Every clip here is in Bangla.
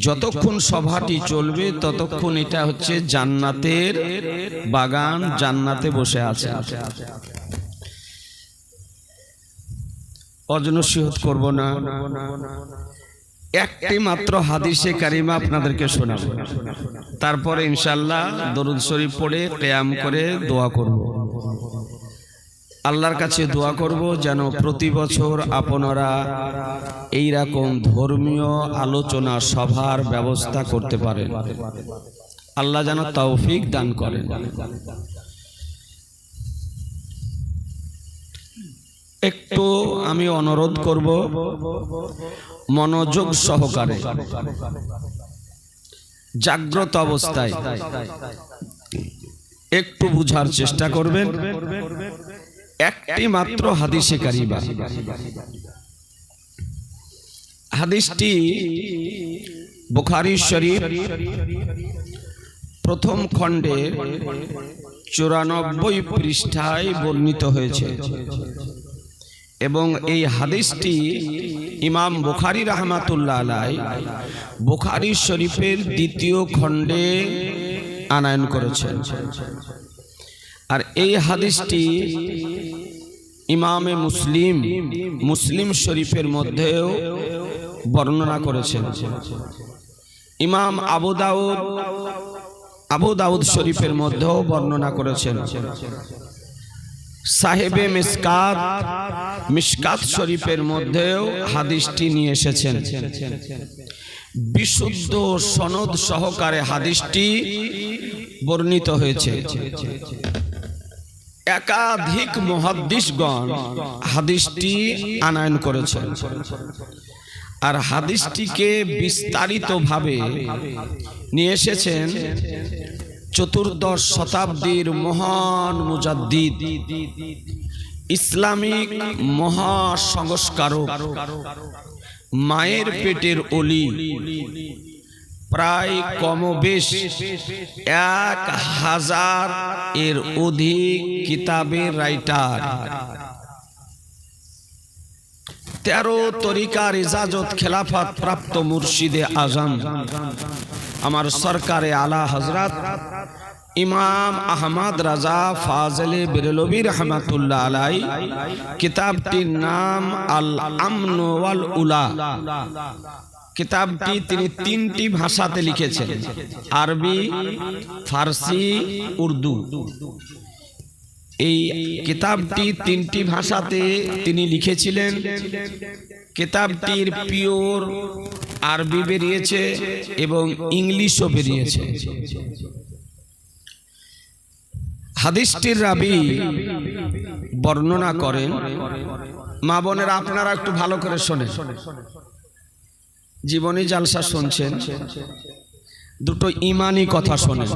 যতক্ষণ সভাটি চলবে, ততক্ষণ এটা হচ্ছে জান্নাতের বাগান, জান্নাতে বসে আছে। অজনসিহত করব না। একটি মাত্র হাদিসে কারিমা আপনাদেরকে শোনাবো। তারপরে ইনশাল্লাহ দরুদ শরীফ পড়ে কেয়াম করে দোয়া করব। আল্লাহর কাছে দোয়া করব যেন প্রতি বছর আপনারা এই রকম ধর্মীয় আলোচনা সভার ব্যবস্থা করতে পারেন। আল্লাহ যেন তৌফিক দান করেন। একটু আমি অনুরোধ করব মনোযোগ সহকারে। জাগ্রত অবস্থায়। একটু বুঝার চেষ্টা করবেন। একটি মাত্র হাদিসে কারিবা হাদিসটি বুখারি শরীফ প্রথম খণ্ডে চুরানব্বই পৃষ্ঠায় বর্ণিত হয়েছে। এবং এই হাদিসটি ইমাম বুখারি রহমাতুল্লাহ বুখারি শরীফের দ্বিতীয় খণ্ডে আনায়ন করেছেন। আর এই হাদিসটি ইমামে মুসলিম মুসলিম শরীফের মধ্যেও বর্ণনা করেছেন। ইমাম আবু দাউদ আবু দাউদ শরীফের মধ্যেও বর্ণনা করেছেন। সাহেবে মিসকাত মিসকাত শরীফের মধ্যেও হাদিসটি নিয়ে এসেছেন। বিশুদ্ধ সনদ সহকারে হাদিসটি বর্ণিত হয়েছে। একাধিক মহাদ্দিসগণ হাদিসটি আনায়ন করেছেন। আর হাদিসটিকে বিস্তারিতভাবে নিয়ে এসেছেন চতুর্দশ শতাব্দীর মহান মুজাদ্দিদ, ইসলামিক মহাসংস্কারক মায়ের পেটের অলি প্রায় কমবেশ এক হাজার এর অধিক কিতাবের রাইটার। তেরো তরিকার ইজাজত খেলাফত প্রাপ্ত মুর্শিদে আজম। আমার সরকারে আলা হজরত ইমাম আহমদ রাজা ফাজলে বেরলবী রহমাতুল্লাহ আলাই কিতাবটির নাম আল আমন ওয়াল উলা। কিতাবটি তিনি তিনটি ভাষাতে লিখেছেন। আরবি ফার্সি উর্দু। এই কিতাবটি তিনটি ভাষাতে তিনি লিখেছিলেন। কিতাবটির পিওর আরবি বেরিয়েছে এবং ইংলিশও বেরিয়েছে। হাদিসটির রাবি বর্ণনা করেন। মা বোনেরা আপনারা একটু ভালো করে শোনেন। জীবনী জালসা শুনছেন। দুটো ইমানি কথা শোনেন।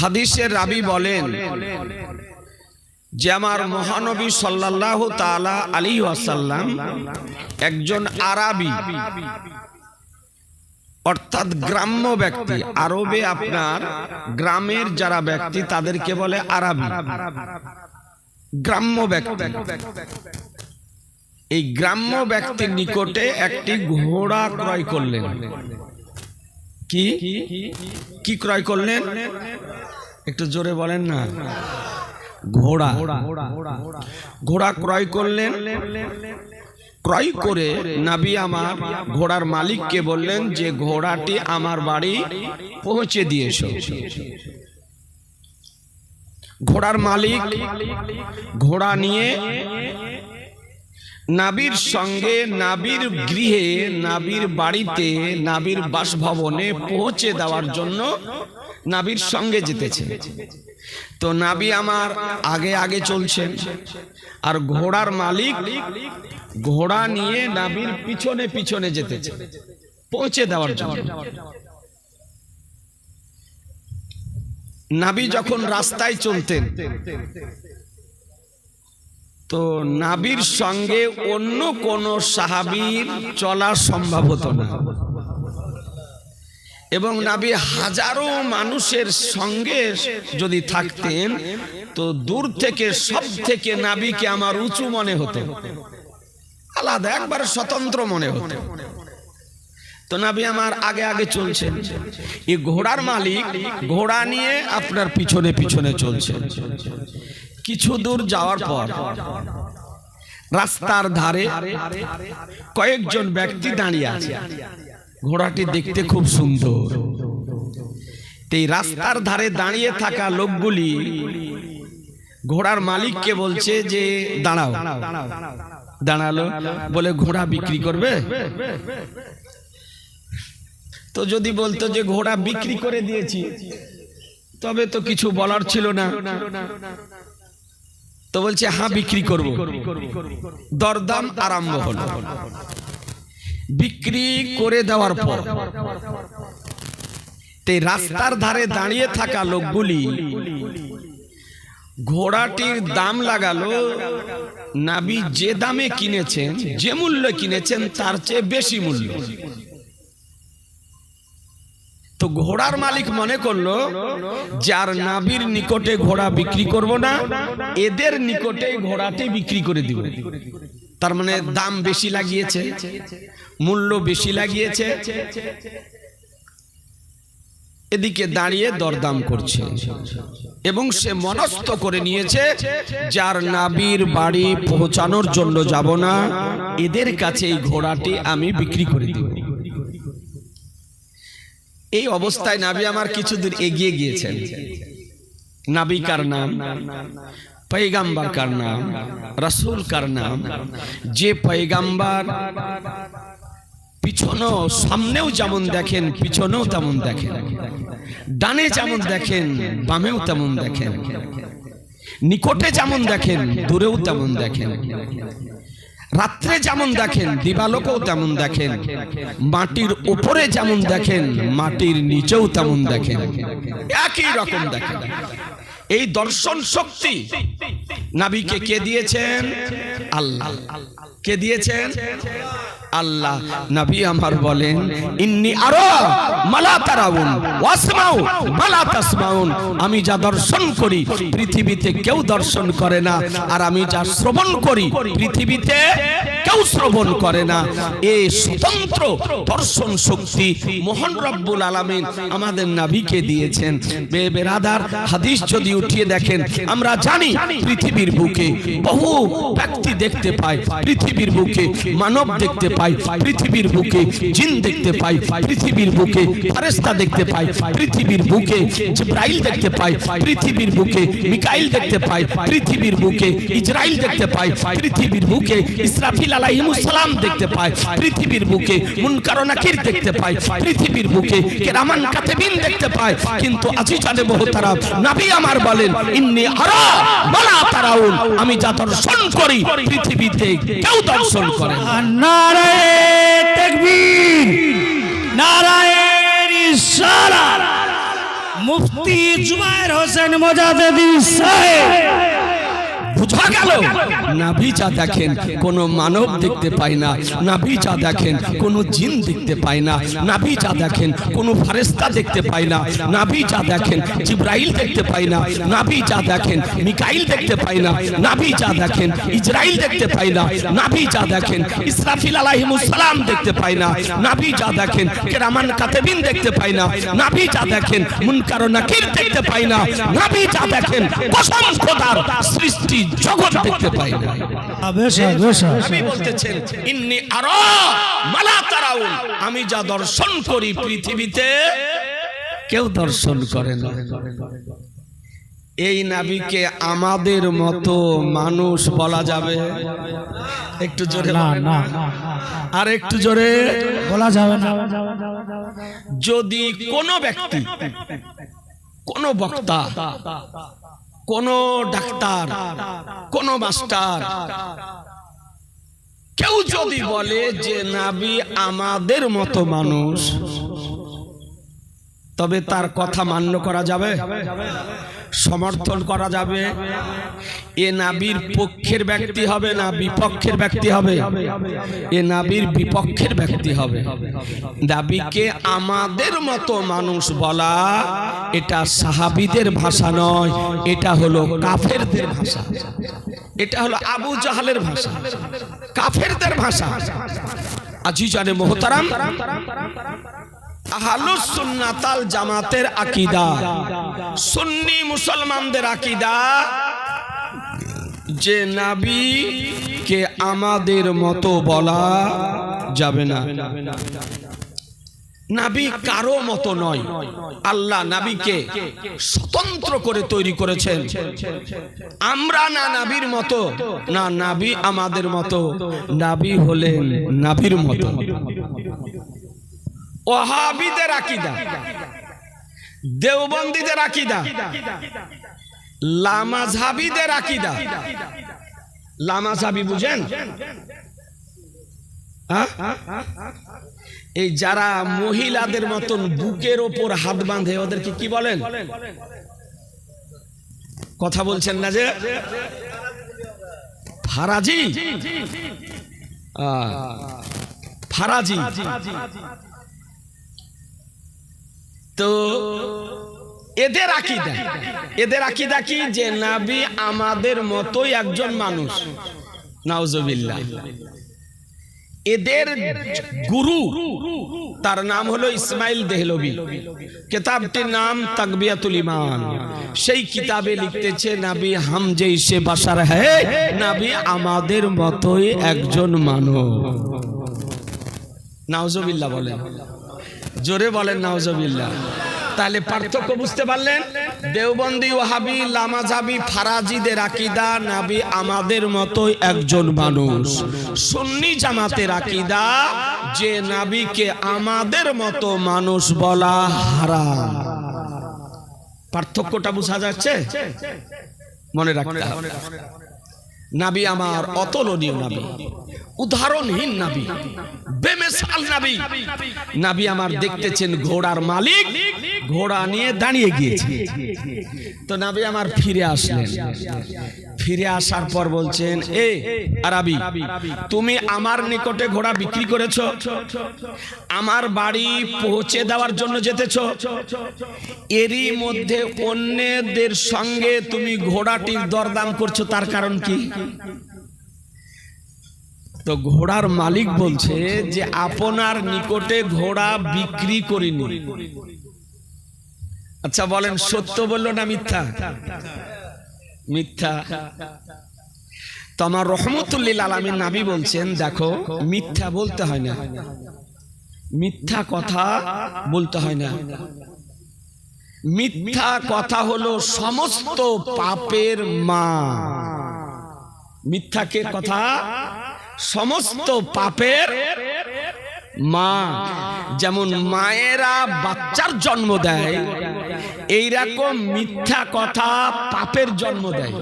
হাদিসের রাবি বলেন, যে আমার মহানবী সাল্লাহ তালা আলী ওয়াসাল্লাম একজন আরাবি, অর্থাৎ গ্রাম্য ব্যক্তি, আরবে আপনার গ্রামের যারা ব্যক্তি তাদেরকে বলে আরাবি। গ্রাম্য ব্যক্তি। এই গ্রাম্য ব্যক্তির নিকটে একটি ঘোড়া ক্রয় করলেন। কি? কি ক্রয় করলেন? একটু জোরে বলেন না। ঘোড়া। ঘোড়া ক্রয় করলেন। ক্রয় করে নাবি আমার ঘোড়ার মালিককে বললেন যে, ঘোড়াটি আমার বাড়ি পৌঁছে দিয়েছ। ঘোড়ার মালিক ঘোড়া নিয়ে নাবির সঙ্গে নাবির গৃহে নাবির বাড়িতে নাবির বাসভবনে পৌঁছে দেওয়ার জন্য নাবির সঙ্গে যেতেছে। তো নাবি আমার আগে আগে চলছেন। আর ঘোড়ার মালিক ঘোড়া নিয়ে নাবির পিছনে পিছনে যেতেছে। পৌঁছে দেওয়ার জন্য। নাবি যখন রাস্তায় চলতেন তো নাবির সঙ্গে অন্য কোন সাহাবির চলা সম্ভব হতো না। এবং নাবি হাজারো মানুষের সঙ্গে যদি থাকতেন, তো দূর থেকে সব থেকে নাবিকে আমার উঁচু মনে হতো। আলাদা, একবার স্বতন্ত্র মনে হতো। তো নাবি আমার আগে আগে চলছে এই ঘোড়ার মালিক ঘোড়া নিয়ে আপনার পিছনে পিছনে চলছে কিছু দূর যাওয়ার পর রাস্তার ধারে কয়েকজন ব্যক্তি দাঁড়িয়ে আছে। ঘোড়াটি দেখতে খুব সুন্দর। এই রাস্তার ধারে দাঁড়িয়ে থাকা লোকগুলি ঘোড়ার মালিককে বলছে যে, দাঁড়াও। দাঁড়াল বলে, ঘোড়া বিক্রি করবে? তো যদি বলতো যে, ঘোড়া বিক্রি করে দিয়েছি, তবে তো কিছু বলার ছিল না। তো বলছে হ্যাঁ বিক্রি করব। দরদাম আরম্ভ হলো। বিক্রি করে দেওয়ার পর, তে রাস্তার ধারে দাঁড়িয়ে থাকা লোকগুলি ঘোড়াটির দাম লাগালো। নাবি যে দামে কিনেছেন, যে মূল্য কিনেছেন, তার চেয়ে বেশি মূল্য। তো ঘোড়ার মালিক মনে করল, যার নাবির নিকটে ঘোড়া বিক্রি করব না, এদের নিকটে ঘোড়াটি বিক্রি করে দিব। তার মানে দাম বেশি লাগিয়েছে, মূল্য বেশি লাগিয়েছে। এদিকে দাঁড়িয়ে দরদাম করছে এবং সে মনস্থ করে নিয়েছে, যার নাবির বাড়ি পৌঁছানোর জন্য যাব না, এদের কাছে এই ঘোড়াটি আমি বিক্রি করে দিব। এই অবস্থায় নাবি আমার কিছু দূর এগিয়ে গিয়েছেন নাবি কার নাম पैगंबर কার নাম রসুল কার নাম যে पैगंबर পিছনেও সামনেও যেমন দেখেন পিছনেও তেমন দেখেন ডানে যেমন দেখেন বামেও তেমন দেখেন নিকটে যেমন দেখেন দূরেও তেমন দেখেন রাত্রে যেমন দেখেন দিবালোকেও তেমন দেখেন মাটির উপরে যেমন দেখেন মাটির নিচেও তেমন দেখেন। একই রকম দেখেন। এই দর্শন শক্তি নাবিকে কে দিয়েছেন। আল্লাহ। কে দিয়েছেন? আল্লাহ, নবী আমার বলেন, ইন্নি আরও মালা তারাউন, ওয়াসমাউ, মালা তাসমাউন। আমি যা দর্শন করি, পৃথিবীতে কেউ দর্শন করে না। আর আমি যা শ্রবণ করি, পৃথিবীতে কেউ শ্রবণ করে না। এই স্বতন্ত্র দর্শন শক্তি মোহন রব্বুল আলামিন আমাদের নাবিকে দিয়েছেন। বে বেরাদার, হাদিস যদি উঠিয়ে দেখেন, আমরা জানি পৃথিবীর বুকে বহু ব্যক্তি দেখতে পাই পৃথিবীর বুকে মানব দেখতে পাই, পৃথিবীর বুকে জিন দেখতে পাই, পৃথিবীর বুকে ফারেস্তা দেখতে পাই, পৃথিবীর বুকে জিব্রাইল দেখতে পাই, পৃথিবীর বুকে মিকাইল দেখতে পাই, পৃথিবীর বুকে ইসরাইল দেখতে পাই, পৃথিবীর বুকে ইসরাফিল আলাইহিমুস সালাম দেখতে পাই, পৃথিবীর বুকে মুনকার ও নাকির দেখতে পাই, পৃথিবীর বুকে কেরামান কাতেবিন দেখতে পাই, কিন্তু আজি জানে বহুতারা নবী আমার বলেন, ইন্নি আরা বলা তারাউন, আমি যা দর্শন করি, পৃথিবীতে কেউ দর্শন করে না। তাকবীর। নারায়ে রিসালাত মুফতি জুবায়ের হোসেন মোজাদেদি সাহেব। গেল নাভি দেখেন কোন মানব দেখতে পাই না নাভি দেখেন কোন জিন দেখতে পাই না নাভি দেখেন কোন ফারেস্তা দেখতে না দেখেন জিব্রাইল দেখতে পাই না নাভি দেখেন মিকাইল দেখতে না দেখেন দেখতে না দেখেন ইসরাফিল দেখতে না দেখেন কেরামান কাতেবিন দেখতে না দেখেন মুনকার নাকির দেখতে না দেখেন কসম খোদার সৃষ্টি জগৎ দেখতে পাই না। আমি বলতেছেন ইন্নি আরা মালা তারাউন। আমি যা দর্শন করি পৃথিবীতে কেউ দর্শন করে না। এই নাবিকে আমাদের মতো মানুষ বলা যাবে? একটু জোরে না। আর একটু জোরে বলা যাবে না। যদি কোনো ব্যক্তি কোন বক্তা কোন ডাক্তার, কোন মাস্টার। কেউ যদি বলে যে, নাবি আমাদের মতো মানুষ, তবে তার কথা মান্য করা যাবে? সমর্থন করা যাবে। এ নাবির পক্ষের ব্যক্তি হবে না বিপক্ষের ব্যক্তি হবে। এ নাবির বিপক্ষের ব্যক্তি হবে। দাবিকে আমাদের মতো মানুষ বলা এটা সাহাবিদের ভাষা নয়, এটা হলো কাফেরদের ভাষা। এটা হলো আবু জাহালের ভাষা। কাফেরদের ভাষা। আজি জানে মোহতারাম। আহলুস সুন্নাতাল জামাতের আকীদা। সুন্নি মুসলমানদের আকীদা যে নাবি কে আমাদের মতো বলা যাবে না। নাবি কারও মতো নয়। আল্লাহ নাবিকে স্বতন্ত্র করে তৈরি করেছেন। আমরা না নাবির মতো, না নাবি আমাদের মতো। নাবি হলেন নাবির মতো। ওহাবিদের আকিদা, দেওবন্দীদের আকিদা লামাঝাবিদের আকিদা। লামাঝাবি বুঝেন? হ্যাঁ? এই যারা মহিলাদের মতন বুকের ওপর হাত বাঁধে, ওদেরকে কি বলেন? কথা বলছেন না যে? ফারাজি? ফারাজি। তো এদের আকিদা এদের আকিদা কি? যে নাবি আমাদের মতোই একজন মানুষ। নাউজুবিল্লাহ। এদের গুরু, তার নাম হলো ইসমাইল দেহলবি। কিতাবটির নাম তাকবিয়াতুল ইমান সেই কিতাবে লিখতেছে, নাবি হাম জৈসে বাসার হ্যায় নাবি আমাদের মতোই একজন মানুষ। নাউজুবিল্লাহ বলেন জোরে বলেন, নাউজুবিল্লাহ। তাহলে পার্থক্য বুঝতে পারলেন? দেওবন্দি ওহাবি লামাজাবি, ফারাজিদের আকিদা, নাবি আমাদের মতোই একজন মানুষ। সুন্নি জামাতের আকিদা, যে নাবিকে আমাদের মতো মানুষ বলা হারাম। পার্থক্যটা বোঝা যাচ্ছে? মনে রাখতে নাবি আমার অতুলনীয় নাবি। উদাহরণহীন নাবি। বেমেসাল নাবি। নাবি আমার দেখতেছেন ঘোড়ার মালিক, ঘোড়া নিয়ে দাঁড়িয়ে গিয়েছে। তো নাবি আমার ফিরে আসলেন। ফিরে আসার পর বলছেন, এ, আরাবি, তুমি আমার নিকটে ঘোড়া বিক্রি করেছ। আমার বাড়ি পৌঁছে দেওয়ার জন্য যেতেছো। এরই মধ্যে অন্যদের সঙ্গে তুমি ঘোড়াটির দরদাম করছ। তার কারণ কি? তো ঘোড়ার মালিক বলছে যে আপনার নিকটে ঘোড়া বিক্রি করিনি। আচ্ছা বলেন, সত্য বলল না মিথ্যা? মিথ্যা। তো আমার রহমতুল্লিল আলমীর নাবি বলছেন, দেখো, মিথ্যা বলতে হয় না। মিথ্যা কথা বলতে হয় না। মিথ্যা কথা হলো সমস্ত পাপের মা। মিথ্যাকে কথা সমস্ত পাপের মা, যেমন মায়েরা বাচ্চার জন্ম দেয়, এইরকম মিথ্যা কথা পাপের জন্ম দেয়।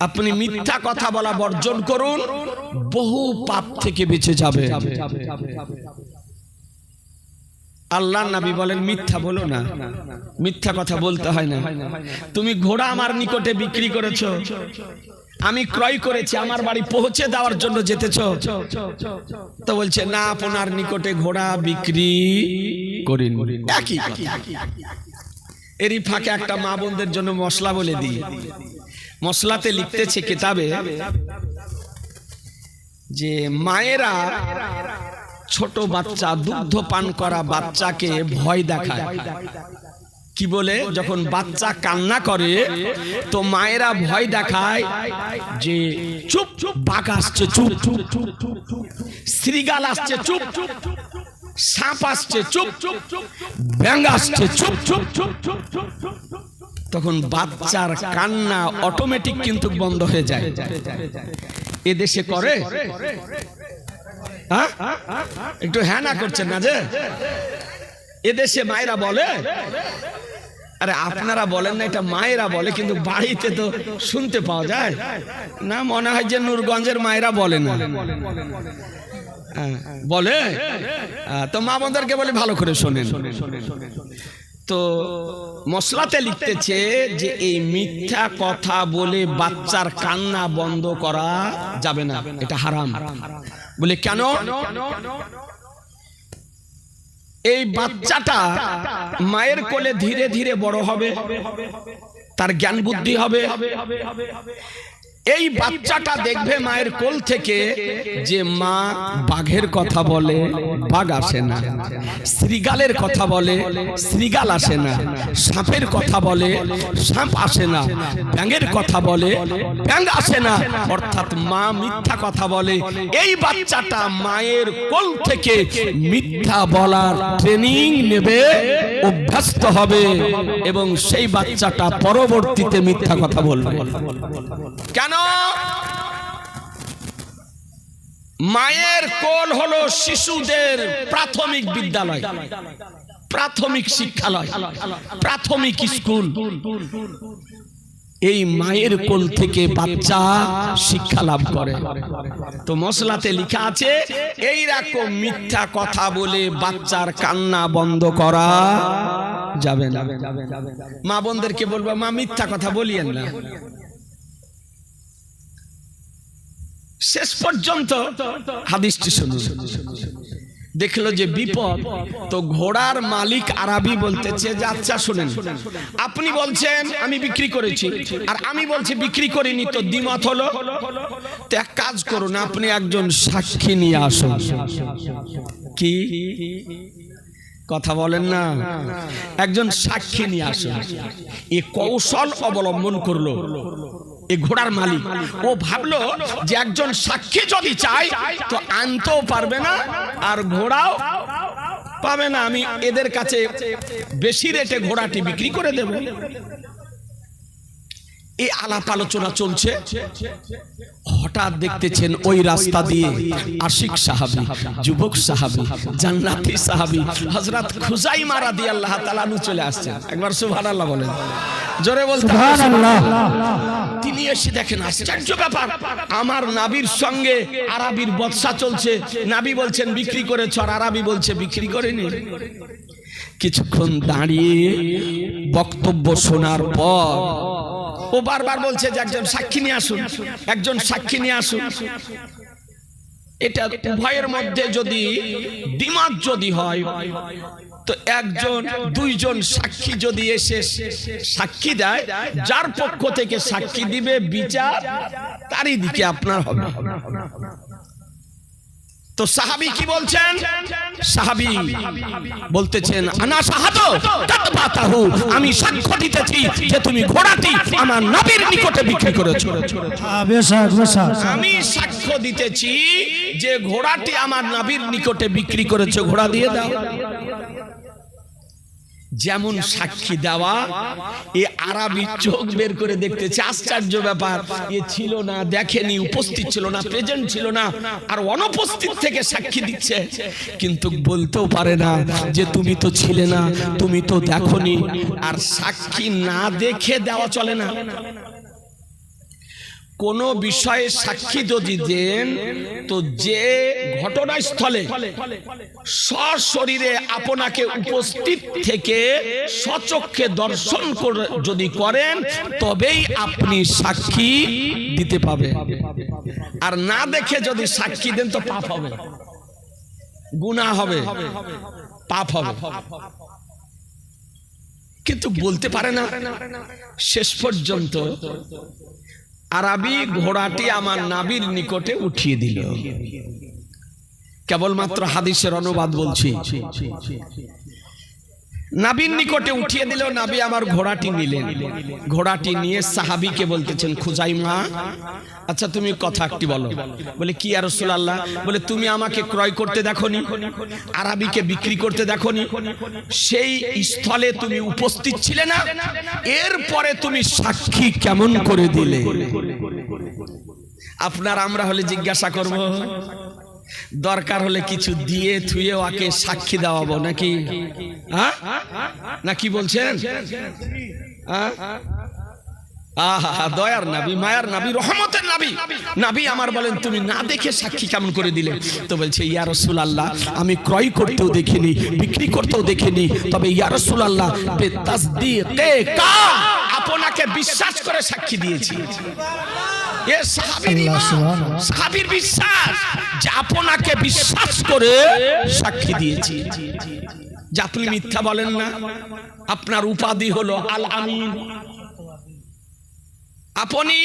আপনি মিথ্যা কথা বলা বর্জন করুন, বহু পাপ থেকে বেঁচে যাবে। আল্লাহ নবী বলেন, মিথ্যা বলো না। মিথ্যা কথা বলতে হয় না। তুমি ঘোড়া আমার নিকটে বিক্রি করেছ। আমি ক্রয় করেছি আমার বাড়ি পৌঁছে দেওয়ার জন্য যেতেছ? তো বলছে না আপনার নিকটে ঘোড়া বিক্রি করিন। একই। এরই ফাঁকে একটা মা বোনদের জন্য মশলা বলে দিই। মশলাতে লিখতেছে কিতাবে যে মায়েরা ছোট বাচ্চা দুগ্ধ পান করা বাচ্চাকে ভয় দেখায়। কি বলে যখন বাচ্চা কান্না করে তো মায়েরা ভয় দেখায় যে চুপ চুপ বাঘ আসছে চুপ চুপ শ্রীগাল আসছে চুপ চুপ সাপ আসছে চুপ চুপ চুপ ব্যাং আসছে চুপ চুপ চুপ চুপ চুপ চুপ তখন বাচ্চার কান্না অটোমেটিক কিন্তু বন্ধ হয়ে যায় এদেশে করে হ্যাঁ? একটু হ্যাঁ না করছেন না যে এদেশে মায়েরা বলে আরে আপনারা বলেন না এটা মায়েরা বলে কিন্তু বাড়িতে তো শুনতে পাওয়া যায়। না মনে হয় যে নূরগঞ্জের মায়েরা বলে না। হ্যাঁ, বলে? তো মা বোনদেরকে বলে ভালো করে শোনেন। তো মশলাতে লিখতেছে যে এই মিথ্যা কথা বলে বাচ্চার কান্না বন্ধ করা যাবে না এটা হারাম। বলে কেন? এই বাচ্চাটা মায়ের কোলে ধীরে ধীরে বড় হবে। তার জ্ঞান বুদ্ধি হবে। এই বাচ্চাটা দেখবে মায়ের কোল থেকে যে মা বাঘের কথা বলে, বাঘ আসে না। শ্রীগালের কথা বলে, শ্রীগাল আসে না। সাপের কথা বলে, সাপ আসে না। ব্যাঙের কথা বলে, ব্যাঙ আসে না। অর্থাৎ মা মিথ্যা কথা বলে। এই বাচ্চাটা মায়ের কোল থেকে মিথ্যা বলার ট্রেনিং নেবে, অভ্যস্ত হবে এবং সেই বাচ্চাটা পরবর্তীতে মিথ্যা কথা বলবে। কেন? মায়ের কোল হলো শিশুদের প্রাথমিক বিদ্যালয়, প্রাথমিক শিক্ষালয়, প্রাথমিক স্কুল। এই মায়ের কোল থেকে বাচ্চা শিক্ষা লাভ করে। তো মশলাতে লিখা আছে এই রকম মিথ্যা কথা বলে বাচ্চার কান্না বন্ধ করা যাবে না। মা বোনদেরকে বলব, মা, মিথ্যা কথা বলিয়েন না। শেষ পর্যন্ত হাদিসটি শুনুন। দেখল যে বিপদ, তো ঘোড়ার মালিক আরবি বলতেছে যে আচ্ছা শুনেন। আপনি বলছেন, আমি বিক্রি করেছি। আর আমি বলছি, বিক্রি করিনি, তো দ্বিমত হলো। তো এক কাজ করুন, আপনি একজন সাক্ষী নিয়ে আসুন। কি? কথা বলেন না। একজন সাক্ষী নিয়ে আসে এ কৌশল অবলম্বন করল। এ ঘোড়ার মালিক। ও ভাবলো যে একজন সাক্ষী যদি চায় তো আনতেও পারবে না আর ঘোড়াও পাবে না। আমি এদের কাছে বেশি রেটে ঘোড়াটি বিক্রি করে দেব। এই আলাপ আলোচনা চলছে। হঠাৎ দেখতেছেন ওই রাস্তা দিয়ে আশিক সাহাবি, যুবক সাহাবি, জান্নাতি সাহাবি, হযরত খুজাইমা রাদিয়াল্লাহু তাআলা নু চলে আসছেন। একবার সুবহানাল্লাহ বলেন। জোরে বলতে তিনি এসে দেখেন, আশ্চর্য ব্যাপার, আমার নাবির সঙ্গে আরবির বৎসা চলছে। নাবি বলছেন, বিক্রি করেছ? আর আরবি বলছে, বিক্রি করেনি। কিছুক্ষণ দাঁড়িয়ে বক্তব্য শোনার পর ও বারবার বলছে যে একজন সাক্ষী নিয়ে আসুন, একজন সাক্ষী নিয়ে আসুন। এটা উভয়ের মধ্যে যদি দিমাগ যদি হয়, তো একজন, দুইজন সাক্ষী যদি এসে সাক্ষী দেয়, যার পক্ষ থেকে সাক্ষী দিবে, বিচার তারই দিকে আপনার হবে। তো সাহাবি কি বলছেন? সাহাবি বলতেছেন আনা সাহাতো তাতবাতাহু আমি সাক্ষ্য দিতেছি যে তুমি ঘোড়াটি আমার নবীর নিকটে বিক্রি করেছ। হ্যাঁ, আমি সাক্ষ্য দিতেছি যে ঘোড়াটি আমার নবীর নিকটে বিক্রি করেছ। ঘোড়া দিয়ে দাও। যেমন সাক্ষী দেওয়া এ আরবি চোখ বের করে দেখতেছে আশ্চর্য ব্যাপার। এ ছিল না দেখেনি উপস্থিত ছিল না প্রেজেন্ট ছিল না। আর অনুপস্থিত থেকে সাক্ষী দিচ্ছে। কিন্তু বলতেও পারে না যে তুমি তো ছিলে না তুমি তো দেখনি। আর সাক্ষী না দেখে দেওয়া চলে না। কোন বিষয়ে সাক্ষী যদি দেন, তো যে ঘটনাস্থলে সশরীরে আপনাকে উপস্থিত থেকে সচক্ষে দর্শন যদি করেন, তবেই আপনি সাক্ষী দিতে পাবেন। আর না দেখে যদি সাক্ষী দেন, তো পাপ হবে। গুণা হবে। পাপ হবে। কিন্তু বলতে পারে না, শেষ পর্যন্ত আরবি ঘোড়াটি আমার নাবির নিকটে উঠিয়ে দিল। কেবলমাত্র হাদিসের অনুবাদ বলছি। নাবির নিকটে উঠিয়ে দিল নাবি আমার ঘোড়াটি নিলেন। ঘোড়াটি নিয়ে সাহাবিকে বলতেছেন খুজাইমা আচ্ছা তুমি কথা একটি বলো। বলে কি আর আল্লাহ বলে তুমি আমাকে ক্রয় করতে দেখো নি আরবিকে বিক্রি করতে দেখো নি সেই স্থলে তুমি উপস্থিত ছিলে না এরপরে তুমি সাক্ষী কেমন করে দিলে? আপনার আমরা হলে জিজ্ঞাসা করব। দরকার হলে কিছু দিয়ে থুয়ে ওকে সাক্ষী দেওয়াবো নাকি? হ্যাঁ? না কি বলছেন? হ্যাঁ? আহা দয়ার নাবি মায়ার নাবি রহমতের নাবি। নাবি আমার বলেন তুমি না দেখে সাক্ষী কেমন করে দিলে? তো বলছে ইয়া রসুল আল্লাহ আমি ক্রয় করতেও দেখিনি বিক্রি করতেও দেখিনি। তবে ইয়া রসুল আল্লাহ আপনাকে বিশ্বাস করে সাক্ষী দিয়েছি। এ সাহাবীর বিশ্বাস। যে আপনাকে বিশ্বাস করে সাক্ষী দিয়েছি। যে আপনি মিথ্যা বলেন না। আপনার উপাধি হলো আল আমিন আপনি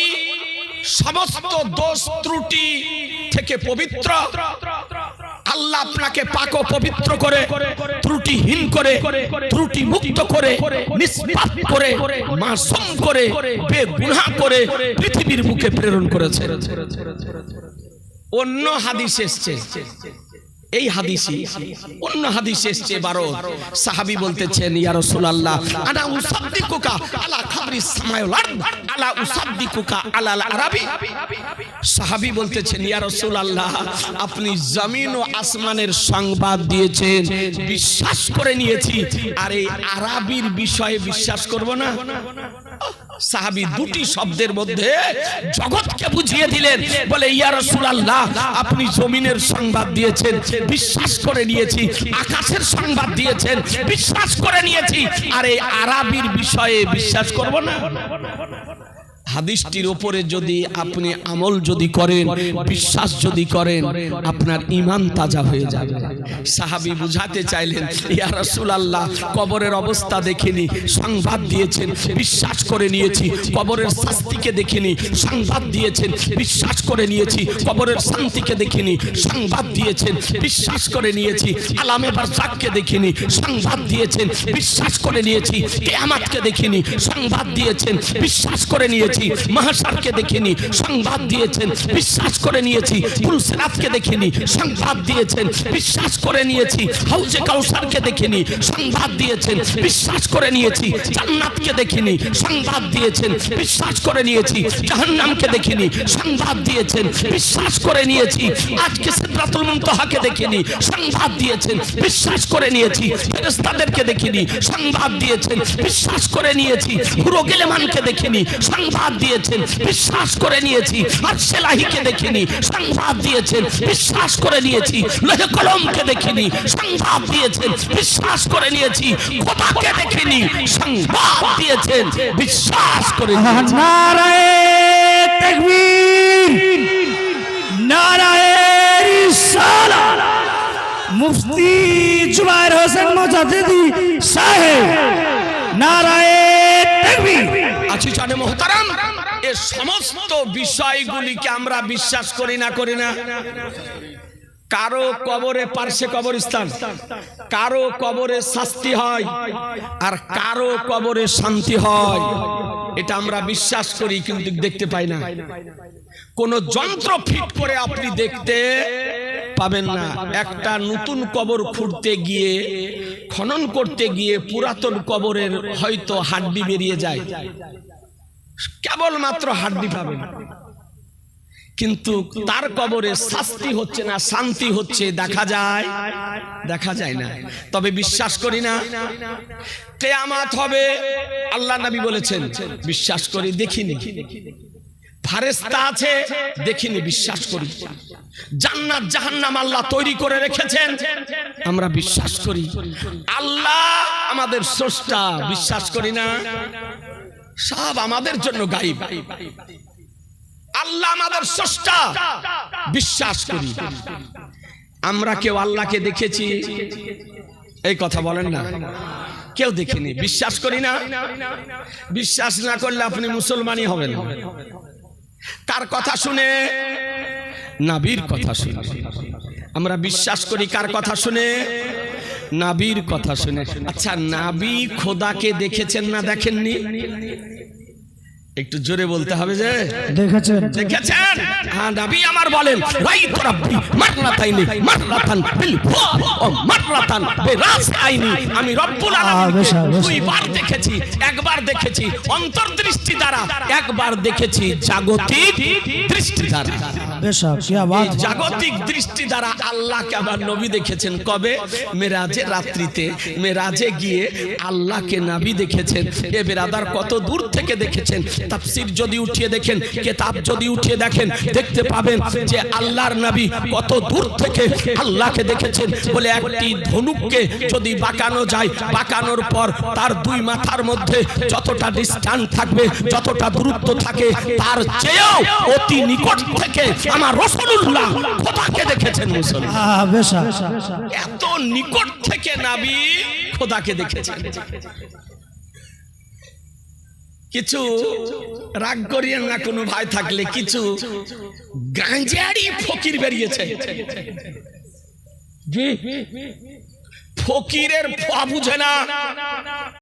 সমস্ত দোষ ত্রুটি থেকে পবিত্র। আল্লাহ আপনাকে পাক পবিত্র করে, ত্রুটিহীন করে ত্রুটি মুক্ত করে, নিষ্পাপ করে, মাসুম করে, বেগুনাহ করে পৃথিবীর বুকে প্রেরণ করেছে। অন্য হাদিস এসছে। এই হাদিসই, অন্য হাদিস এসছে বারো। সাহাবি বলতেছেন, ইয়া রাসূলুল্লাহ আনা উসাদ্দিকুকা আলা খাবরি সামাইল আরদ, আলা উসাদ্দিকুকা আলা আল আরাবি। সাহাবী বলতেছেন, ইয়া রাসূলুল্লাহ, আপনি জমিন ও আসমানের সংবাদ দিয়েছেন, বিশ্বাস করে নিয়েছি, আর এই আরবির বিষয়ে বিশ্বাস করব না? সাহাবী দুটি শব্দের মধ্যে জগৎকে বুঝিয়ে দিলেন। বলে ইয়া রাসূলুল্লাহ আপনি জমিনের সংবাদ দিয়েছেন বিশ্বাস করে নিয়েছি আকাশের সংবাদ দিয়েছেন বিশ্বাস করে নিয়েছি আর এই আরবির বিষয়ে বিশ্বাস করব না? হাদিসটির উপরে যদি আপনি আমল যদি করেন বিশ্বাস যদি করেন আপনার ইমান তাজা হয়ে যাবে। সাহাবি বুঝাতে চাইলেন ইয়া রাসূলুল্লাহ কবরের অবস্থা দেখিনি সংবাদ দিয়েছেন বিশ্বাস করে নিয়েছি কবরের শাস্তিকে দেখিনি সংবাদ দিয়েছেন বিশ্বাস করে নিয়েছি কবরের শান্তিকে দেখিনি সংবাদ দিয়েছেন বিশ্বাস করে নিয়েছি আলামে বারজাককে দেখিনি সংবাদ দিয়েছেন বিশ্বাস করে নিয়েছি কিয়ামতকে দেখিনি সংবাদ দিয়েছেন বিশ্বাস করে নিয়েছি মহাসারকে দেখিনি, সংবাদ দিয়েছেন, বিশ্বাস করে নিয়েছি ফুলসেরাতকে দেখিনি, সংবাদ দিয়েছেন, বিশ্বাস করে নিয়েছি, হাউজে কাউসারকে দেখিনি, সংবাদ দিয়েছেন, বিশ্বাস করে নিয়েছি, জান্নাতকে দেখিনি, সংবাদ দিয়েছেন, বিশ্বাস করে নিয়েছি, জাহান্নামকে দেখিনি, সংবাদ দিয়েছেন, বিশ্বাস করে নিয়েছি, আজকে সিদরাতুল মুনতাহাকে দেখিনি, সংবাদ দিয়েছেন, বিশ্বাস করে নিয়েছি, ফেরেশতাদেরকে দেখিনি, সংবাদ দিয়েছেন, বিশ্বাস করে নিয়েছি, হুরো গেলেমানকে দেখিনি, সংবাদ দিয়েছেন বিশ্বাস করে নিয়েছি। আর সেলাহিকে দেখিনি সংবাদ দিয়েছেন বিশ্বাস করে নিয়েছি। লোহে কলমকে দেখিনি সংবাদ দিয়েছেন বিশ্বাস করে নিয়েছি। খোদাকে দেখিনি সংবাদ দিয়েছেন বিশ্বাস করে নারায়ে তাকবীর নারায়ে রিসালাত। মুফতি জুবাইর হোসেন মুজাদ্দিদি সাহেব নারায়ে আছি সমস্ত বিষয়গুলিকে আমরা বিশ্বাস করি না করি না। কারও কবরে পার্শ্বে কবরস্থান, কারও কবরে শাস্তি হয়, আর কারও কবরে শান্তি হয়। এটা আমরা বিশ্বাস করি, কিন্তু দেখতে পাই না। কোন যন্ত্র ফিট করে আপনি দেখতে পাবেন না। একটা নতুন কবর খুঁড়তে গিয়ে খনন করতে গিয়ে পুরাতন কবরের হয়তো হাড্ডি বেরিয়ে যায়। কেবলমাত্র হাড্ডি পাবেন। কিন্তু তার কবরে শাস্তি হচ্ছে না শান্তি হচ্ছে দেখা যায় দেখা যায় না। তবে বিশ্বাস করি না কেয়ামাত হবে আল্লাহ নবী বলেছেন বিশ্বাস করি দেখিনি। ফারেস্তা আছে দেখিনি বিশ্বাস করি। জান্নাত জাহান্নাম আল্লাহ তৈরি করে রেখেছেন। আমরা বিশ্বাস করি। আল্লাহ আমাদের স্রষ্টা, বিশ্বাস করি না। সব আমাদের জন্য গাইব। আল্লাহ আমাদের স্রষ্টা, বিশ্বাস করি। আমরা কেউ আল্লাহকে দেখেছি। এই কথা বলেন না। কেউ দেখিনি। বিশ্বাস করি না। বিশ্বাস না করলে আপনি মুসলমানই হবেন। কার কথা শুনে নাবির কথা শুনে। আমরা বিশ্বাস করি কার কথা শুনে। নাবির কথা শুনে। আচ্ছা নাবি খোদাকে দেখেছেন না দেখেননি? একটু জোরে বলতে হবে যে দেখেছেন? দেখেছেন? হ্যাঁ নবী আমার বলেন রাইত রাব্বি মাররাতাইনি মাররাতান বিল ও মাররাতান বিরাস আইনি আমি রব্বুল বেশ, বেশ। দুইবার দেখেছি একবার দেখেছি অন্তর্দৃষ্টি দ্বারা একবার দেখেছি জাগতিক দৃষ্টি দ্বারা। বেশক কি বাত জাগতিক দৃষ্টি দ্বারা আল্লাহকে আবার নবী দেখেছেন কবে? মেরাজে রাত্রিতে মেরাজে গিয়ে আল্লাহকে নাবি দেখেছেন। এ বেরাদার কত দূর থেকে দেখেছেন? তাফসীর যদি উঠিয়ে দেখেন কেতাব যদি উঠিয়ে দেখেন দেখতে পাবেন যে আল্লাহর নবী কত দূর থেকে আল্লাহকে দেখেছেন বলে একটি ধনুককে যদি বাঁকানো যায় বাঁকানোর পর তার দুই মাথার মধ্যে যতটা ডিস্টান্স থাকবে যতটা দূরত্ব থাকে তার চেয়েও অতি নিকট থেকে আমার রসুল্লাহ খোদাকে দেখেছেন মুসলমান। এত নিকট থেকে নাবি খোদাকে দেখেছেন। কিছু রাগ করিয়েন না, কোনো ভাই থাকলে কিছু। গাঁজারি ফকির বেরিয়েছে। ফকিরের ফা বুঝে না।